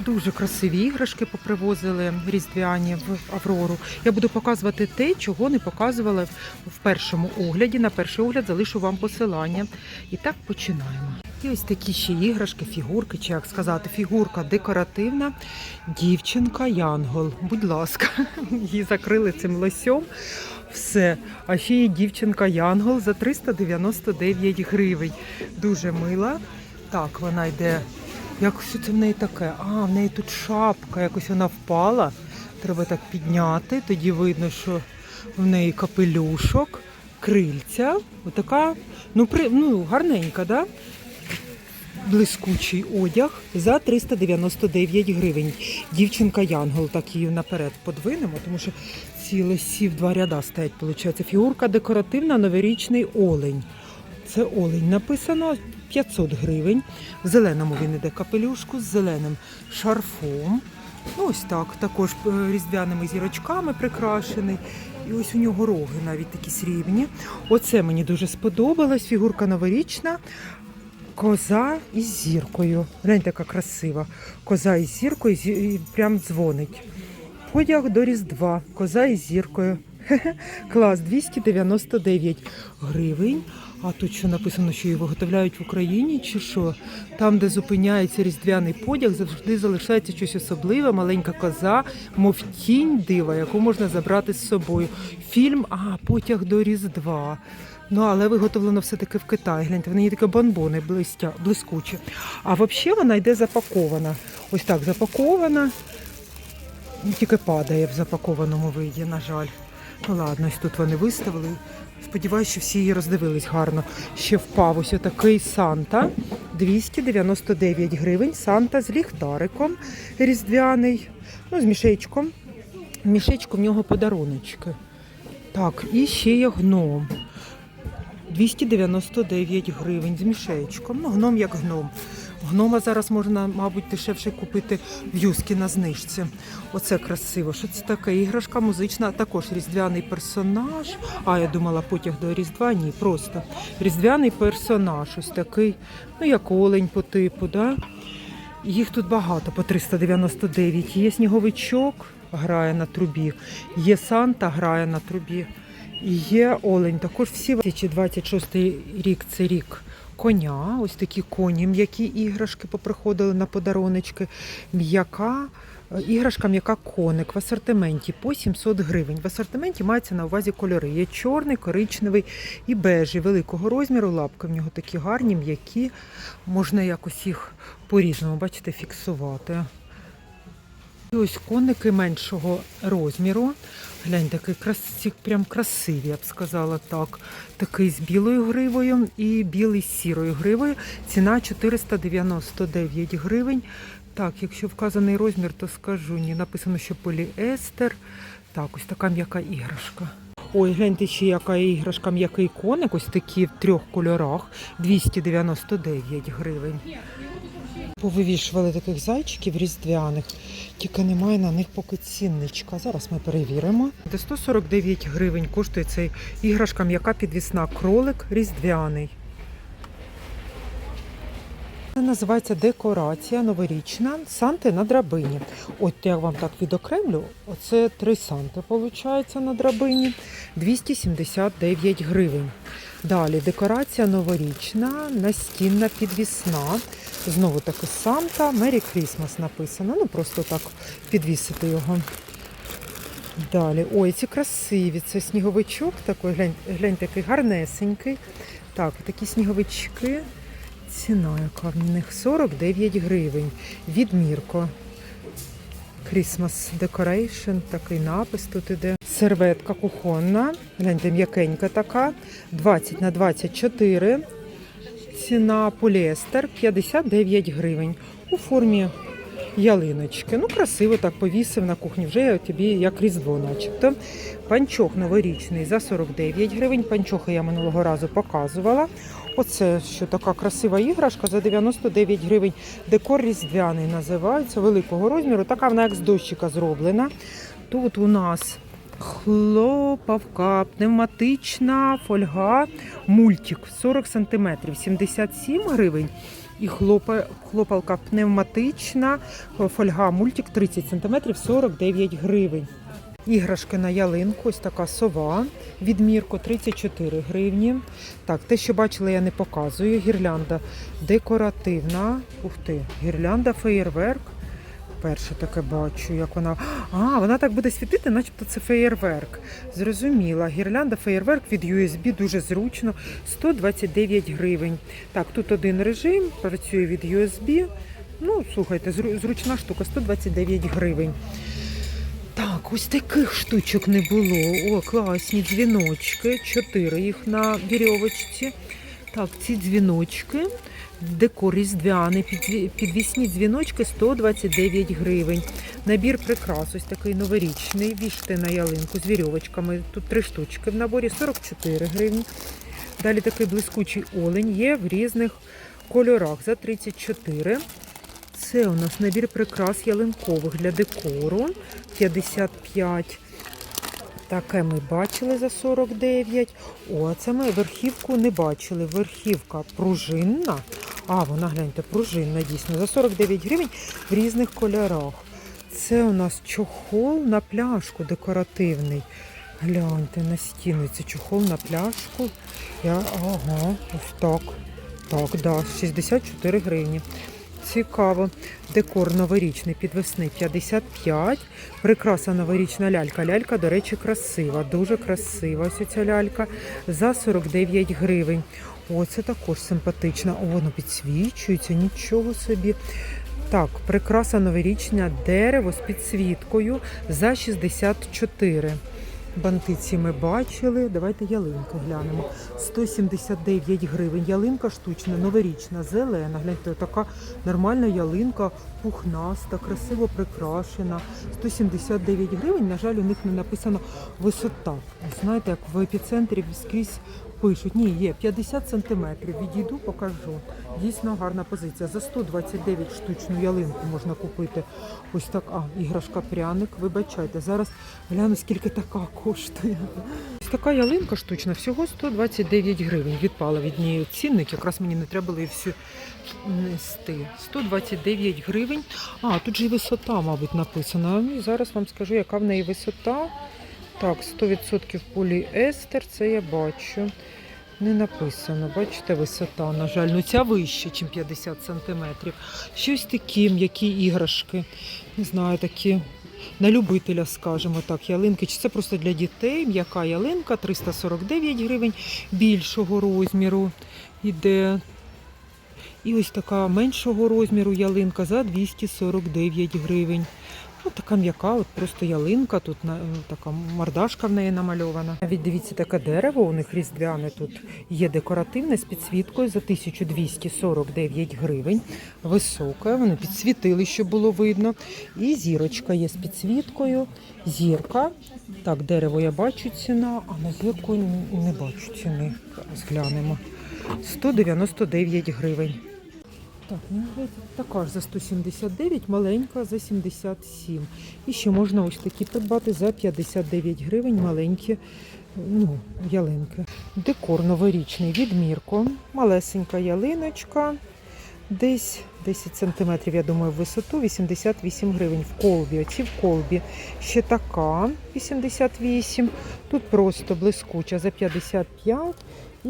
Дуже красиві іграшки попривозили різдвяні в Аврору. Я буду показувати те, чого не показувала в першому огляді. На перший огляд залишу вам посилання. І так починаємо. І ось такі ще іграшки, фігурки, чи як сказати, фігурка декоративна, дівчинка Янгол. Будь ласка, її закрили цим лосьом. Все. А ще є дівчинка Янгол за 399 гривень. Дуже мила. Так, вона йде. Як що це в неї таке? А, в неї тут шапка, якось вона впала. Треба так підняти. Тоді видно, що в неї капелюшок, крильця. Отака, ну, при, ну гарненька, да? Блискучий одяг за 399 гривень. Дівчинка Янгол, так її наперед подвинемо, тому що ці лисі в два ряда стоять, виходить. Фігурка декоративна, новорічний олень. Це олень написано 500 гривень. В зеленому він іде капелюшку з зеленим шарфом. Ну, ось так, також е, різдвяними зірочками прикрашений. І ось у нього роги навіть такі срібні. Оце мені дуже сподобалось. Фігурка новорічна. Коза із зіркою. Гляньте, яка красива. Коза із зіркою зі- і прям дзвонить. Потяг до Різдва. Коза із зіркою. Клас 299 гривень. А тут що написано, що її виготовляють в Україні, чи що? Там, де зупиняється різдвяний потяг, завжди залишається щось особливе, маленька коза, мов тінь дива, яку можна забрати з собою. Фільм, а потяг до Різдва. Ну, але виготовлено все-таки в Китаї. Гляньте, в неї такі бонбони блискучі. А взагалі вона йде запакована. Ось так запакована. Ну, Тільки падає в запакованому виді, на жаль. Ну ладно, ось тут вони виставили. Сподіваюся, що всі її роздивились гарно. Ще впав ось отакий Санта. 299 гривень. Санта з ліхтариком різдвяний. Ну, з мішечком. Мішечку в нього подаруночки. Так, і ще є гном. 299 гривень з мішечком. Ну, гном як гном. Гнома зараз можна, мабуть, дешевше купити в юскі на знижці. Оце красиво. Що це таке? Іграшка музична, також різдвяний персонаж. А, я думала, потяг до Різдва. Ні, просто різдвяний персонаж. Ось такий, ну як олень по типу, да? Їх тут багато по 399. Є сніговичок, грає на трубі. Є Санта, грає на трубі. Є олень. Також всі 2026 рік це рік коня. Ось такі коні, м'які іграшки поприходили на подаруночки. М'яка. е, Іграшка м'яка коник в асортименті по 700 гривень. В асортименті мається на увазі кольори. Є чорний, коричневий і бежий великого розміру. Лапки в нього такі гарні, м'які. Можна якось їх по-різному, бачите, фіксувати. І ось коники меншого розміру. Глянь, такий красиві, прям красиві, я б сказала так. Такий з білою гривою і білий з сірою гривою. Ціна 499 гривень. Так, якщо вказаний розмір, то скажу ні. Написано, що поліестер. Так, ось така м'яка іграшка. Ой, гляньте, ще яка іграшка, м'який коник, ось такі в трьох кольорах, 299 гривень. Повивішували таких зайчиків різдвяних, тільки немає на них поки цінничка. Зараз ми перевіримо. До 149 гривень коштує цей іграшка м'яка підвісна кролик різдвяний. Це називається декорація новорічна Санти на драбині. От я вам так відокремлю. Оце три санти, виходить, на драбині. 279 гривень. Далі декорація новорічна, настінна підвісна. Знову таки Санта, Мері Крісмас написано. Ну просто так підвісити його. Далі. Ой, ці красиві. Це сніговичок такий, глянь, глянь такий гарнесенький. Так, такі сніговички. Ціна, яка в них 49 гривень. Відмірко. Christmas Decoration, такий напис тут іде. Серветка кухонна. Гляньте, м'якенька така. 20 на 24. Ціна поліестер 59 гривень. У формі ялиночки. Ну, красиво так повісив на кухні. Вже я тобі як різдво, начебто. Панчох новорічний за 49 гривень. Панчоха я минулого разу показувала. Оце що така красива іграшка за 99 гривень. Декор різдвяний називається великого розміру. Така вона як з дощика зроблена. Тут у нас хлопавка, пневматична фольга, мультик 40 см, 77 гривень. І хлопа, хлопалка пневматична, фольга мультик 30 см 49 гривень. Іграшки на ялинку, ось така сова, відмірку 34 гривні. Так, те, що бачили, я не показую. Гірлянда декоративна. Ух ти, гірлянда феєрверк. Перше таке бачу, як вона. А, вона так буде світити, начебто це феєрверк. Зрозуміла. Гірлянда феєрверк від USB дуже зручно. 129 гривень. Так, тут один режим, працює від USB. Ну, слухайте, зручна штука, 129 гривень. Так, ось таких штучок не було. О, класні дзвіночки. Чотири їх на вірьовочці. Так, ці дзвіночки. Декор різдвяний, підві- підвісні дзвіночки 129 гривень. Набір прикрас, ось такий новорічний, вішти на ялинку з вірьовочками. Тут три штучки в наборі 44 гривні. Далі такий блискучий олень є в різних кольорах за 34. Це у нас набір прикрас ялинкових для декору 55. Таке ми бачили за 49. О, а це ми верхівку не бачили. Верхівка пружинна. А, вона гляньте, пружинна дійсно. За 49 гривень в різних кольорах. Це у нас чохол на пляшку декоративний. Гляньте на стіну. Це чохол на пляшку. Я, ага, ось так. Так, да, 64 гривні. Цікаво. Декор новорічний підвесний 55. Прикраса новорічна лялька. Лялька, до речі, красива, дуже красива. Ось ця лялька за 49 гривень. О, це також симпатична. О, воно підсвічується, нічого собі. Так, прикраса новорічна дерево з підсвіткою за 64. Бантиці ми бачили. Давайте ялинку глянемо. 179 гривень. Ялинка штучна, новорічна, зелена. Гляньте, така нормальна ялинка, пухнаста, красиво прикрашена. 179 гривень. На жаль, у них не написано висота. Знаєте, як в епіцентрі скрізь пишуть. Ні, є 50 сантиметрів. Відійду, покажу. Дійсно гарна позиція. За 129 штучну ялинку можна купити. Ось так. А, іграшка пряник. Вибачайте. Зараз гляну, скільки така коштує. Ось така ялинка штучна, всього 129 гривень. Відпала від неї цінник. Якраз мені не треба було її всю нести. 129 гривень. А, тут же і висота, мабуть, написана. Ну, зараз вам скажу, яка в неї висота. Так, 100% поліестер, це я бачу. Не написано, бачите, висота, на жаль. Ну ця вища, ніж 50 сантиметрів. Щось такі м'які іграшки. Не знаю, такі на любителя, скажімо так, ялинки. Чи це просто для дітей? М'яка ялинка 349 гривень більшого розміру іде. І ось така меншого розміру ялинка за 249 гривень. Ну, така м'яка, от просто ялинка, тут на, така мордашка в неї намальована. Навіть дивіться, таке дерево у них різдвяне тут є декоративне з підсвіткою за 1249 гривень. Високе, вони підсвітили, щоб було видно. І зірочка є з підсвіткою. Зірка. Так, дерево я бачу ціна, а на зірку не бачу ціни. Зглянемо. 199 гривень. Так, ну така ж за 179, маленька за 77. І ще можна ось такі придбати за 59 гривень маленькі ну, ялинки. Декор новорічний відмірко. Малесенька ялиночка. Десь 10 сантиметрів, я думаю, в висоту 88 гривень в колбі. Оці в колбі ще така 88. Тут просто блискуча за 55.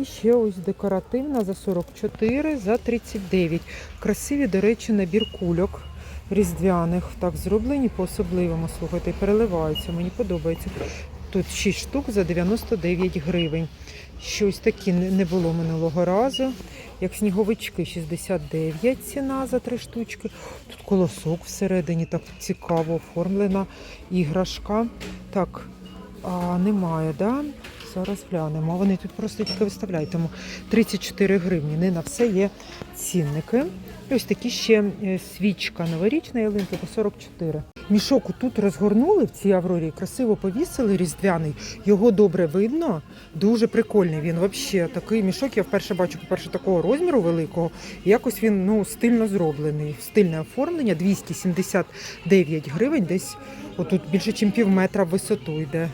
І ще ось декоративна за 44, за 39. Красиві, до речі, набір кульок різдвяних. Так, зроблені по-особливому, слухайте, переливаються. Мені подобається. Тут 6 штук за 99 гривень. Щось такі не не було минулого разу. Як сніговички 69 ціна за 3 штучки. Тут колосок всередині так цікаво оформлена іграшка. Так, а, немає, да? Зараз глянемо. Вони тут просто тільки виставляють, тому 34 гривні. Не на все є цінники. І ось такі ще е, свічка новорічна ялинка по 44. Мішок тут розгорнули в цій аврорі, красиво повісили різдвяний. Його добре видно. Дуже прикольний він. Взагалі такий мішок. Я вперше бачу, по-перше, такого розміру великого. Якось він ну, стильно зроблений. Стильне оформлення 279 гривень, десь отут більше, ніж пів метра в висоту йде.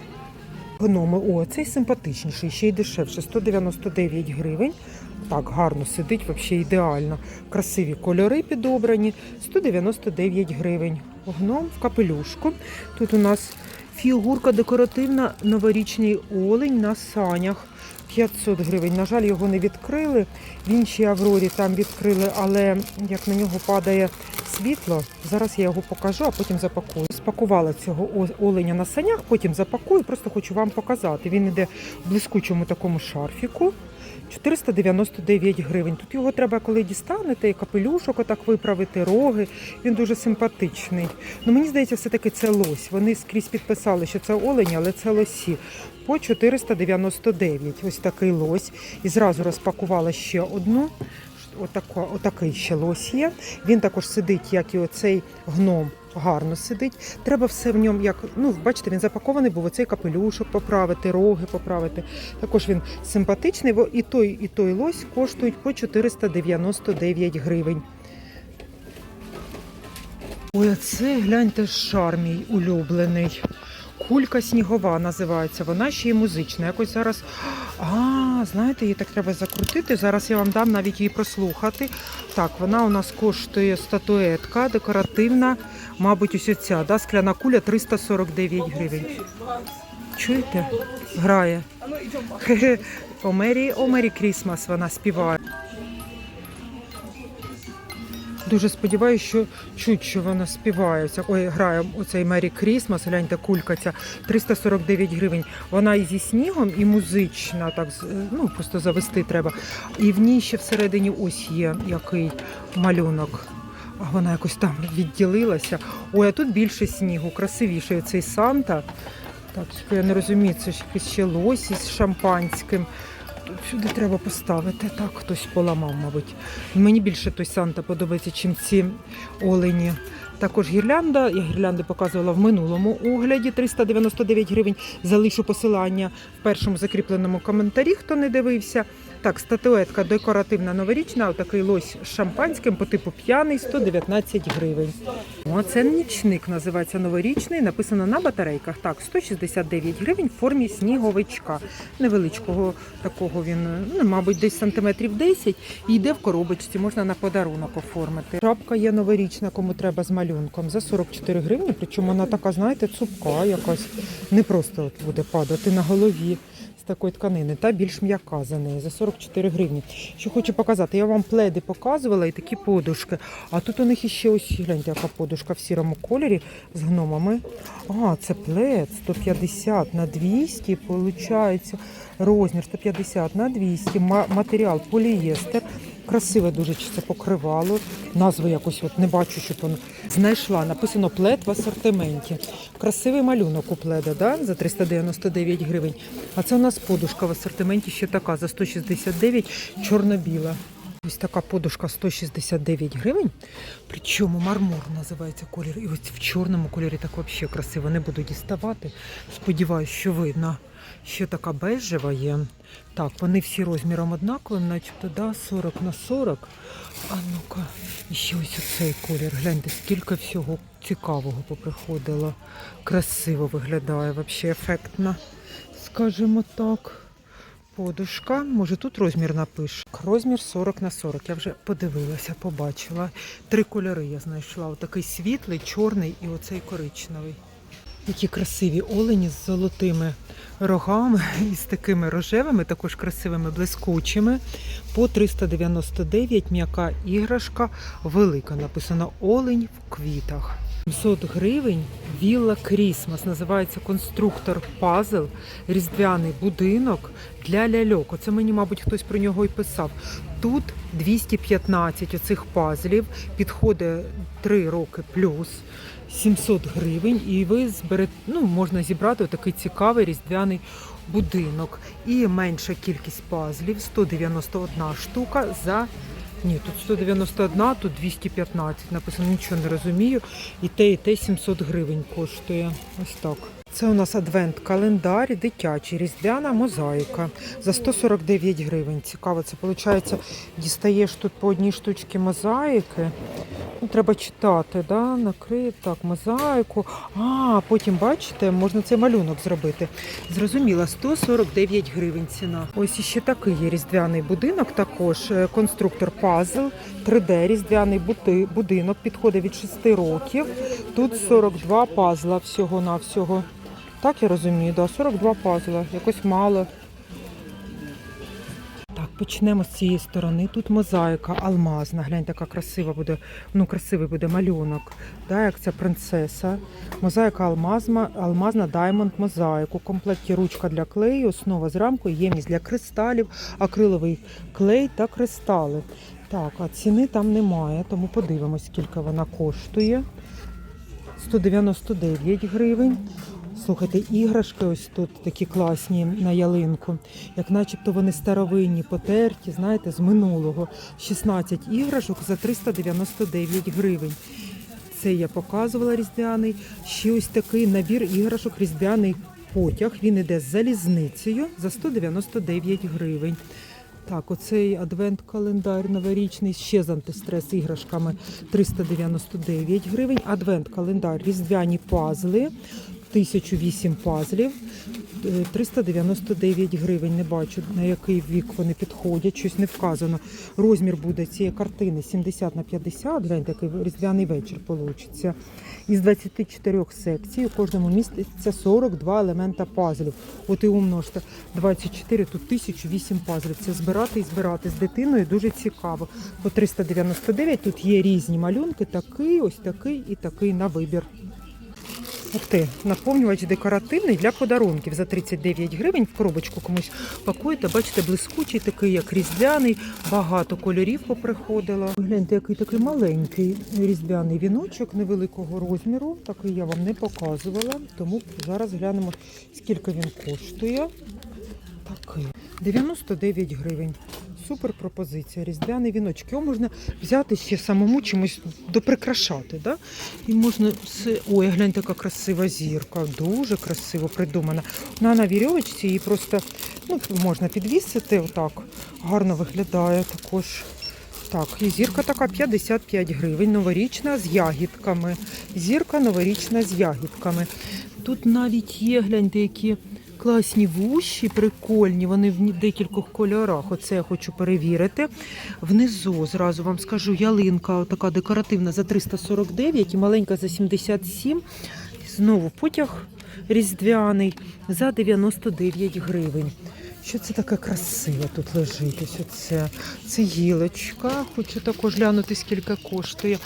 Гноми. О, цей симпатичніший, ще й дешевше. 199 гривень. так гарно сидить, взагалі ідеально. Красиві кольори підобрані. 199 гривень. Гном в капелюшку. Тут у нас фігурка декоративна, новорічний олень на санях. 500 гривень. На жаль, його не відкрили. В іншій Аврорі там відкрили, але як на нього падає світло, зараз я його покажу, а потім запакую. Спакувала цього оленя на санях, потім запакую, просто хочу вам показати. Він іде в блискучому такому шарфіку. 499 гривень. Тут його треба, коли дістанете, і капелюшок отак виправити, роги. Він дуже симпатичний. Ну мені здається, все-таки це лось. Вони скрізь підписали, що це олені, але це лосі. По 499. Ось такий лось. І зразу розпакувала ще одну. Отако, отакий ще лось є. Він також сидить, як і оцей гном. Гарно сидить. Треба все в ньому, як ну бачите, він запакований був оцей капелюшок поправити, роги поправити. Також він симпатичний. Во- І той, і той лось коштують по 499 гривень. Ой, а гляньте шар мій улюблений. Кулька снігова називається. Вона ще й музична. Якось зараз. А, знаєте, її так треба закрутити. Зараз я вам дам навіть її прослухати. Так, вона у нас коштує статуетка декоративна. Мабуть, ось ця, да, скляна куля 349 гривень. Чуєте? Грає. Хе-хе. О Мері, о Мері Крісмас вона співає. Дуже сподіваюся, що чуть, що вона співає. Ця- Ой, грає оцей Мері Крісмас, гляньте, кулька ця 349 гривень. Вона і зі снігом, і музична, так з- ну просто завести треба. І в ній ще всередині ось є який малюнок. А вона якось там відділилася. Ой, а тут більше снігу, красивіший цей Санта. Так, я не розумію, це ж якийсь ще лосі з шампанським. Сюди треба поставити. Так, хтось поламав, мабуть. Мені більше той Санта подобається, чим ці олені. Також гірлянда. Я гірлянди показувала в минулому огляді 399 гривень. Залишу посилання в першому закріпленому коментарі, хто не дивився. Так, статуетка декоративна новорічна, отакий лось з шампанським по типу п'яний 119 гривень. О, це нічник називається новорічний. Написано на батарейках. Так, 169 гривень в формі сніговичка. Невеличкого такого він, ну, мабуть, десь сантиметрів 10 і йде в коробочці, можна на подарунок оформити. Шапка є новорічна, кому треба з малюнком за 44 гривні. Причому вона така, знаєте, цупка якась. Не просто от буде падати на голові з такої тканини, та більш м'яка за неї за 44 гривні. Що хочу показати, я вам пледи показувала і такі подушки. А тут у них іще ось гляньте, яка подушка в сірому кольорі з гномами. А, це плед 150 на 200, виходить. Розмір 150 на 200, ма- матеріал полієстер. Красиве дуже це покривало. Назви якось от не бачу, щоб воно знайшла. Написано плед в асортименті. Красивий малюнок у пледа, да? за 399 гривень. А це у нас подушка в асортименті ще така за 169, чорно-біла. Ось така подушка 169 гривень. Причому мармур називається колір. І ось в чорному кольорі так взагалі красиво. Не буду діставати. Сподіваюсь, що видно. Ще така бежева є. Так, вони всі розміром однакові, начебто, да, 40 на 40. А ну-ка, і ще ось оцей колір. Гляньте, скільки всього цікавого поприходило. Красиво виглядає, взагалі ефектно. Скажімо так. Подушка, може тут розмір напише. Розмір 40 на 40. Я вже подивилася, побачила. Три кольори я знайшла. Отакий світлий, чорний і оцей коричневий. Які красиві олені з золотими рогами і з такими рожевими, також красивими, блискучими. По 399 м'яка іграшка велика. Написано Олень в квітах. 700 гривень Вілла Крісмас. Називається конструктор пазл, різдвяний будинок для ляльок. Оце мені, мабуть, хтось про нього і писав. Тут 215 оцих пазлів, підходить 3 роки плюс. 700 гривень, і ви зберете, ну, можна зібрати такий цікавий різдвяний будинок. І менша кількість пазлів 191 штука за. Ні, тут 191, тут 215. Написано, нічого не розумію. І те, і те 700 гривень коштує. Ось так. Це у нас адвент-календар дитячий, різдвяна мозаїка за 149 гривень. Цікаво, це виходить, дістаєш тут по одній штучці мозаїки. Ну, треба читати, да? накрив так, мозаїку. А, потім, бачите, можна цей малюнок зробити. Зрозуміла, 149 гривень ціна. Ось іще такий є різдвяний будинок, також е, конструктор пазл, 3D різдвяний будинок, підходить від 6 років. Тут 42 пазла всього-навсього. Так я розумію, да, 42 пазла, якось мало. Так, почнемо з цієї сторони. Тут мозаїка алмазна. Глянь, така красива буде, ну красивий буде малюнок. Да, як ця принцеса. Мозаїка алмазна, алмазна Diamond мозаїк. У комплекті ручка для клею, основа з рамкою, ємність для кристалів, акриловий клей та кристали. Так, а ціни там немає, тому подивимось, скільки вона коштує. 199 гривень. Слухайте, іграшки ось тут такі класні на ялинку, як начебто вони старовинні, потерті, знаєте, з минулого. 16 іграшок за 399 гривень. Це я показувала різдвяний. Ще ось такий набір іграшок різдвяний потяг. Він іде з залізницею за 199 гривень. Так, оцей адвент-календар новорічний ще з антистрес іграшками 399 гривень. Адвент-календар різдвяні пазли, 1008 пазлів, е, 399 гривень. Не бачу, на який вік вони підходять, щось не вказано. Розмір буде цієї картини 70 на 50, глянь, такий різдвяний вечір получиться. Із 24 секцій у кожному міститься 42 елемента пазлів. От і умножте 24, тут 1008 пазлів. Це збирати і збирати з дитиною дуже цікаво. По 399 тут є різні малюнки, такий, ось такий і такий на вибір. Ух ти, наповнювач декоративний для подарунків за 39 гривень. В коробочку комусь пакуєте. Бачите, блискучий, такий як різдвяний, багато кольорів поприходило. Гляньте, який такий маленький різдвяний віночок невеликого розміру. Такий я вам не показувала, тому зараз глянемо, скільки він коштує. Такий 99 гривень. Супер пропозиція. Різдвяний віночок. Його можна взяти ще самому чимось доприкрашати. Да? І можна. Ой, гляньте, яка красива зірка. Дуже красиво придумана. Вона на вірьовочці її просто ну, можна підвісити. Отак. Гарно виглядає також. Так, і зірка така 55 гривень, новорічна з ягідками. Зірка новорічна з ягідками. Тут навіть є, гляньте, які класні вуші, прикольні. Вони в декількох кольорах. Оце я хочу перевірити. Внизу зразу вам скажу, ялинка така декоративна за 349 і маленька за 77. Знову потяг різдвяний за 99 гривень. Що це таке красиве тут лежить? Ось оце. Це гілочка. Хочу також глянути, скільки коштує.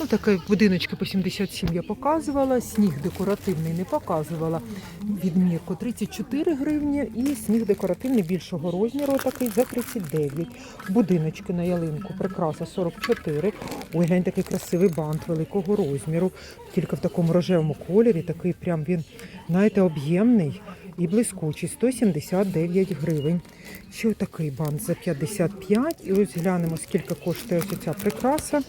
Ну, таке будиночки по 77 я показувала. Сніг декоративний не показувала. Відмірку 34 гривні і сніг декоративний більшого розміру такий за 39. Будиночки на ялинку. Прикраса 44. Ой, глянь, такий красивий бант великого розміру. Тільки в такому рожевому кольорі. Такий прям він, знаєте, об'ємний і блискучий 179 гривень. Ще такий бант за 55. І ось глянемо, скільки коштує ось ця прикраса.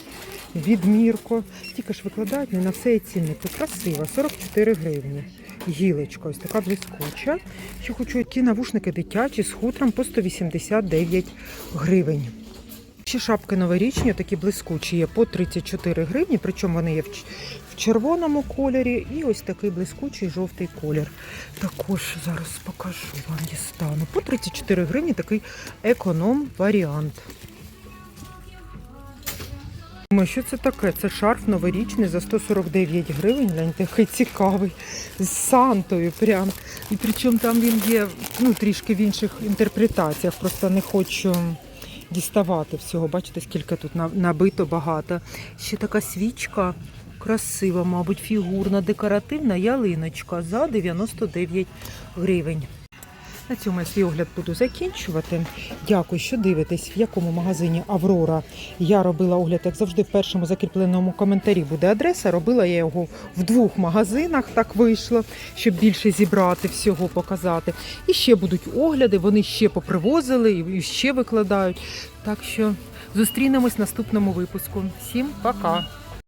Відмірко. Тільки ж викладають не на все є цінники. Красива, 44 гривні. Гілочка, ось така блискуча. Ще хочу ті навушники дитячі з хутром по 189 гривень. Ще шапки новорічні, такі блискучі, є по 34 гривні, причому вони є в червоному кольорі і ось такий блискучий жовтий колір. Також зараз покажу вам дістану. По 34 гривні такий економ-варіант. Що це таке? Це шарф новорічний за 149 гривень. Гляньте, який цікавий. З Сантою прям. І причому там він є ну, трішки в інших інтерпретаціях. Просто не хочу діставати всього. Бачите, скільки тут на- набито багато. Ще така свічка красива, мабуть, фігурна, декоративна ялиночка за 99 гривень. На цьому я свій огляд буду закінчувати. Дякую, що дивитесь, в якому магазині Аврора. Я робила огляд, як завжди, в першому закріпленому коментарі буде адреса. Робила я його в двох магазинах, так вийшло, щоб більше зібрати всього, показати. І ще будуть огляди, вони ще попривозили і ще викладають. Так що зустрінемось в наступному випуску. Всім пока!